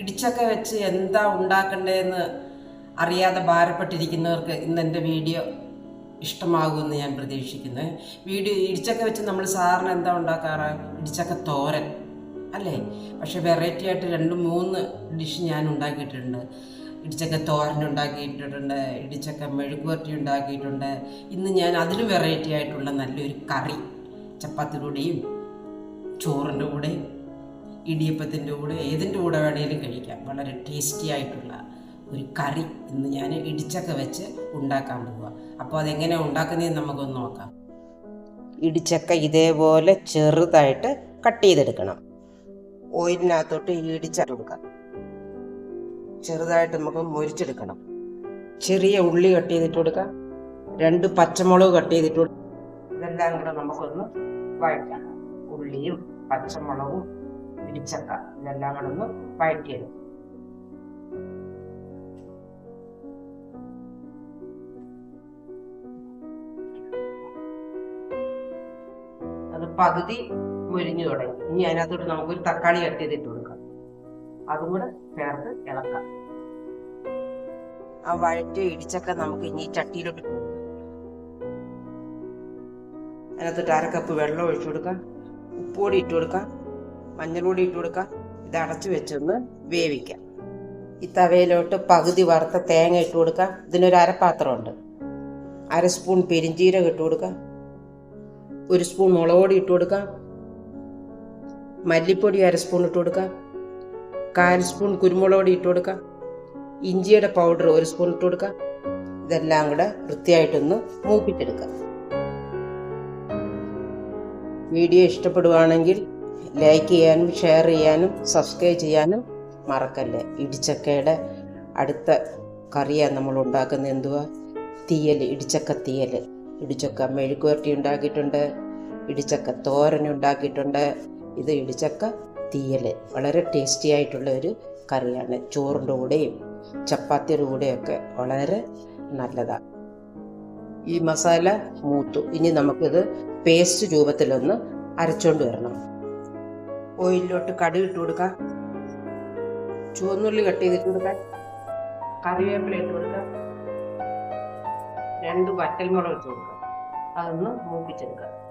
ഇടിച്ചൊക്കെ വെച്ച് എന്താ ഉണ്ടാക്കണ്ടേന്ന് അറിയാതെ ഭാരപ്പെട്ടിരിക്കുന്നവർക്ക് ഇന്ന് എന്റെ വീഡിയോ ഇഷ്ടമാകുമെന്ന് ഞാൻ പ്രതീക്ഷിക്കുന്നു. വീഡിയോ ഇടിച്ചൊക്കെ വെച്ച് നമ്മൾ സാറിന് എന്താ ഉണ്ടാക്കാറ്? ഇടിച്ചക്ക തോരൻ അല്ലേ? പക്ഷെ വെറൈറ്റി ആയിട്ട് രണ്ട് മൂന്ന് ഡിഷ് ഞാൻ ഉണ്ടാക്കിയിട്ടുണ്ട്. ഇടിച്ചക്ക തോരൻ ഉണ്ടാക്കിയിട്ടുണ്ട് ഇടിച്ചക്ക മെഴുകുവരട്ടി ഉണ്ടാക്കിയിട്ടുണ്ട്. ഇന്ന് ഞാൻ അതിലും വെറൈറ്റി ആയിട്ടുള്ള നല്ലൊരു കറി ചപ്പാത്തിയുടെയും ചോറിന്റെ കൂടെയും ഇടിയപ്പത്തിന്റെ കൂടെ ഏതിന്റെ കൂടെ വേണേലും കഴിക്കാം. വളരെ ടേസ്റ്റി ആയിട്ടുള്ള ഒരു കറി ഇന്ന് ഞാൻ ഇടിച്ചക്ക വെച്ച് ഉണ്ടാക്കാൻ പോവുക അപ്പോൾ അതെങ്ങനെ ഉണ്ടാക്കുന്നതെന്ന് നമുക്കൊന്ന് നോക്കാം. ഇടിച്ചക്ക ഇതേപോലെ ചെറുതായിട്ട് കട്ട് ചെയ്തെടുക്കണം. ഓയിലിനകത്തോട്ട് ഈ ഇടിച്ചക്ക കൊടുക്കാം. ചെറുതായിട്ട് നമുക്ക് മുരിച്ചെടുക്കണം. ചെറിയ ഉള്ളി കട്ട് ചെയ്തിട്ട് കൊടുക്കാം. രണ്ട് പച്ചമുളക് കട്ട് ചെയ്തിട്ട് കൊടുക്കാം. ഇതെല്ലാം കൂടെ നമുക്കൊന്ന് വഴറ്റാം. ഉള്ളിയും പച്ചമുളകും ഇടിച്ചക്ക ഇതെല്ലാം കൂടെ ഒന്ന് വഴറ്റിയെടുക്കും അത് പകുതി മുരിഞ്ഞു തുടങ്ങി. ഇനി അതിനകത്തോട്ട് നമുക്കൊരു തക്കാളി കട്ട് ചെയ്തിട്ട് കൊടുക്കാം. അതും കൂടെ ചേർത്ത് ഇളക്കാം. ആ വഴറ്റി ഇടിച്ചക്ക നമുക്ക് ഇനി ചട്ടിയിലോട്ട്. അതിനകത്തോട്ട് അര കപ്പ് വെള്ളം ഒഴിച്ചു കൊടുക്കാം. ഉപ്പുപൊടി ഇട്ട് കൊടുക്കാം. മഞ്ഞൾപ്പൊടി ഇട്ട് കൊടുക്കാം. ഇത് അടച്ചു വെച്ചൊന്ന് വേവിക്കാം. ഈ തവയിലോട്ട് പകുതി വറുത്ത തേങ്ങ ഇട്ട് കൊടുക്കാം. ഇതിനൊരു അരപ്പാത്രമുണ്ട് അര സ്പൂൺ പെരിഞ്ചീരകം ഇട്ട് കൊടുക്കാം. ഒരു സ്പൂൺ മുളക് പൊടി ഇട്ട് കൊടുക്കാം. മല്ലിപ്പൊടി അര സ്പൂൺ ഇട്ട് കൊടുക്കുക കാൽ സ്പൂൺ കുരുമുളക് പൊടി ഇട്ട് കൊടുക്കാം. ഇഞ്ചിയുടെ പൗഡർ ഒരു സ്പൂൺ ഇട്ട് കൊടുക്കുക ഇതെല്ലാം കൂടെ വൃത്തിയായിട്ടൊന്ന് മൂപ്പിച്ചെടുക്കാം. വീഡിയോ ഇഷ്ടപ്പെടുവാണെങ്കിൽ ലൈക്ക് ചെയ്യാനും ഷെയർ ചെയ്യാനും സബ്സ്ക്രൈബ് ചെയ്യാനും മറക്കല്ലേ. ഇടിച്ചക്കയുടെ അടുത്ത കറിയാണ് നമ്മൾ ഉണ്ടാക്കുന്നത് എന്തുവാ? തീയൽ ഇടിച്ചക്ക തീയൽ ഇടിച്ചക്ക മെഴുക്കുവരട്ടി ഉണ്ടാക്കിയിട്ടുണ്ട് ഇടിച്ചക്ക തോരൻ ഉണ്ടാക്കിയിട്ടുണ്ട്. ഇത് ഇടിച്ചക്ക തീയൽ വളരെ ടേസ്റ്റി ആയിട്ടുള്ള ഒരു കറിയാണ്. ചോറിന്റെ കൂടെയും ചപ്പാത്തിയുടെ കൂടെയൊക്കെ വളരെ നല്ലതാണ് ഈ മസാല മൂത്തു. ഇനി നമുക്കിത് പേസ്റ്റ് രൂപത്തിലൊന്ന് അരച്ചോണ്ട് വരണം. ഓയിലിലോട്ട് കടി ഇട്ട് കൊടുക്കാം. ചുവന്നുള്ളി കട്ട് ചെയ്തിട്ട് കൊടുക്കാം. കറിവേപ്പില ഇട്ട് കൊടുക്കാം. രണ്ട് വറ്റൽമുളക് ഇട്ട് കൊടുക്കാം. അതൊന്ന് മൂപ്പിച്ചെടുക്കാം.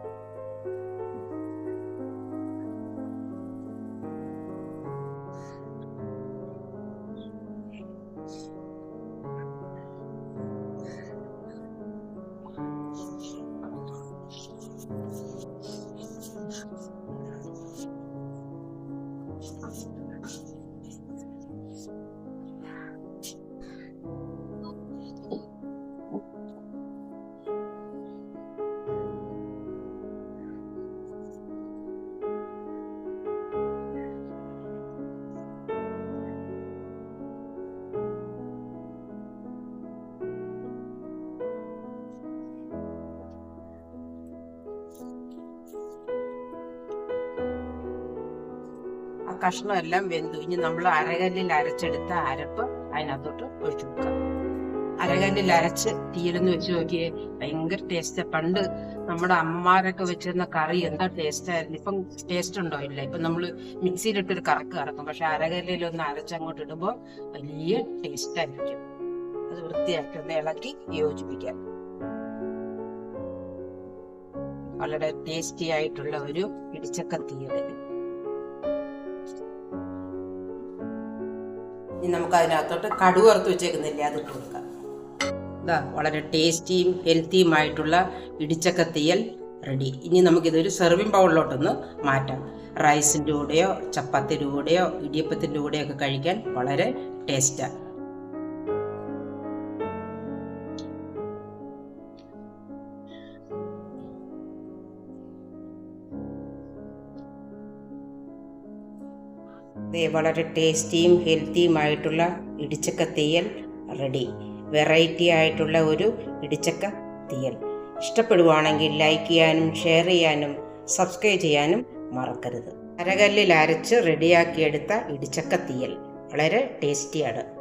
കഷ്ണം എല്ലാം വെന്തു. ഇനി നമ്മൾ അരകല്ലിൽ അരച്ചെടുത്ത അരപ്പ് അതിനകത്തോട്ട് ഒഴിച്ചു കൊടുക്കാം. അരകല്ലിൽ അരച്ച് തീരുന്നു വെച്ച് നോക്കിയേ ഭയങ്കര ടേസ്റ്റ് പണ്ട് നമ്മുടെ അമ്മമാരൊക്കെ വെച്ചിരുന്ന കറി എന്താ ടേസ്റ്റ് ആയിരുന്നു? ഇപ്പം ടേസ്റ്റ് ഉണ്ടോ ഇല്ല? ഇപ്പൊ നമ്മൾ മിക്സിയിലിട്ടൊരു കറക്ക് കറക്കും. പക്ഷെ അരകല്ലിൽ ഒന്ന് അരച്ചങ്ങോട്ട് ഇടുമ്പോൾ വലിയ ടേസ്റ്റ് ആയിരിക്കും. അത് വൃത്തിയാക്കി ഒന്ന് ഇളക്കി യോജിപ്പിക്കാം. വളരെ ടേസ്റ്റി ആയിട്ടുള്ള ഒരു ഇടിച്ചക്ക തീയൽ ഇനി നമുക്ക് അതിനകത്തോട്ട് കടുക് വറുത്ത് വെച്ചേക്കുന്നില്ല? അത് ഇട്ട് കൊടുക്കാം. ഇതാ വളരെ ടേസ്റ്റിയും ഹെൽത്തിയുമായിട്ടുള്ള ഇടിച്ചക്ക തീയൽ റെഡി. ഇനി നമുക്കിതൊരു സെർവിങ് ബൗളിലോട്ടൊന്ന് മാറ്റാം. റൈസിന്റെ കൂടെയോ ചപ്പാത്തിന്റെ കൂടെയോ ഇടിയപ്പത്തിന്റെ കൂടെയോ ഒക്കെ കഴിക്കാൻ വളരെ ടേസ്റ്റാണ് വളരെ ടേസ്റ്റിയും ഹെൽത്തിയുമായിട്ടുള്ള ഇടിച്ചക്ക തീയൽ റെഡി. വെറൈറ്റി ആയിട്ടുള്ള ഒരു ഇടിച്ചക്ക തീയൽ. ഇഷ്ടപ്പെടുവാണെങ്കിൽ ലൈക്ക് ചെയ്യാനും ഷെയർ ചെയ്യാനും സബ്സ്ക്രൈബ് ചെയ്യാനും മറക്കരുത്. അരകല്ലിൽ അരച്ച് റെഡിയാക്കിയെടുത്ത ഇടിച്ചക്ക തീയൽ. വളരെ ടേസ്റ്റിയാണ്.